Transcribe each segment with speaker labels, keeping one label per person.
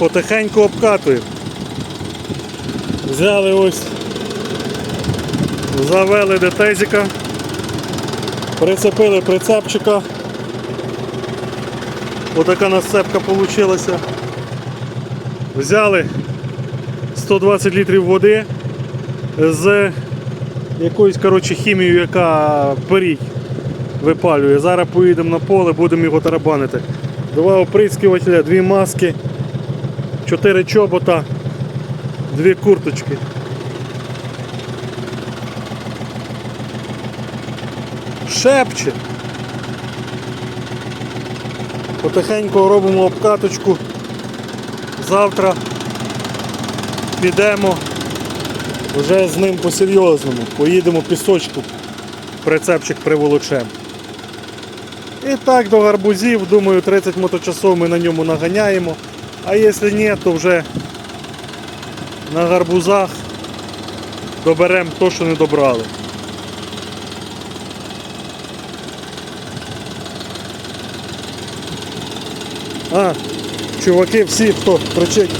Speaker 1: потихеньку обкатуємо. Взяли ось, завели детезика, прицепили прицепчика. Отака насцепка вийшла. Взяли 120 літрів води з якоюсь коротше, хімією, яка періть випалює. Зараз поїдемо на поле, будемо його тарабанити. Два оприскувателя, дві маски, чотири чобота, дві курточки. Шепче. Потихеньку робимо обкаточку. Завтра підемо вже з ним по-серйозному. Поїдемо пісочку, прицепчик приволочем. І так до гарбузів, думаю, 30 моточасов ми на ньому наганяємо. А якщо ні, то вже на гарбузах доберемо то, що не добрали. А, чуваки, всі, хто кричить,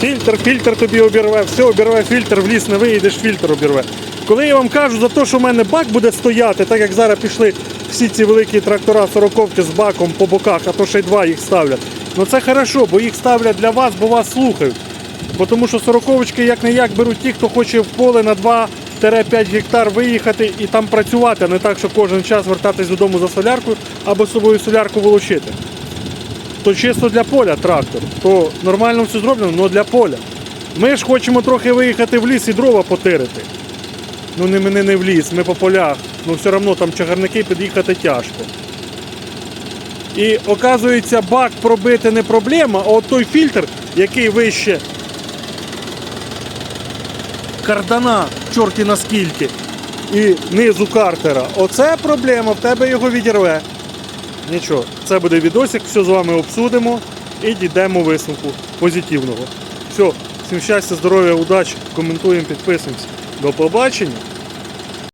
Speaker 1: фільтр, фільтр тобі обірве, все, обірве фільтр, в ліс не виїдеш, фільтр обірве. Коли я вам кажу за те, що в мене бак буде стояти, так як зараз пішли всі ці великі трактора сороковки з баком по боках, а то ще й два їх ставлять. Ну це хорошо, бо їх ставлять для вас, бо вас слухають. Бо тому що сороковочки як не як беруть ті, хто хоче в поле на 2-5 гектар виїхати і там працювати, а не так, що кожен час вертатись додому за соляркою або з собою солярку волочити то чисто для поля трактор, то нормально все зроблено, але для поля. Ми ж хочемо трохи виїхати в ліс і дрова потирити. Ну не мене не в ліс, ми по полях. Ну все одно там чагарники під'їхати тяжко. І оказується, бак пробити не проблема, а от той фільтр, який вище кардана, чорті наскільки, і низу картера, оце проблема, в тебе його відірве. Нічого, це буде відосик, все з вами обсудимо і дійдемо висновку позитивного. Все, всім щастя, здоров'я, удачі, коментуємо, підписуємося. До побачення!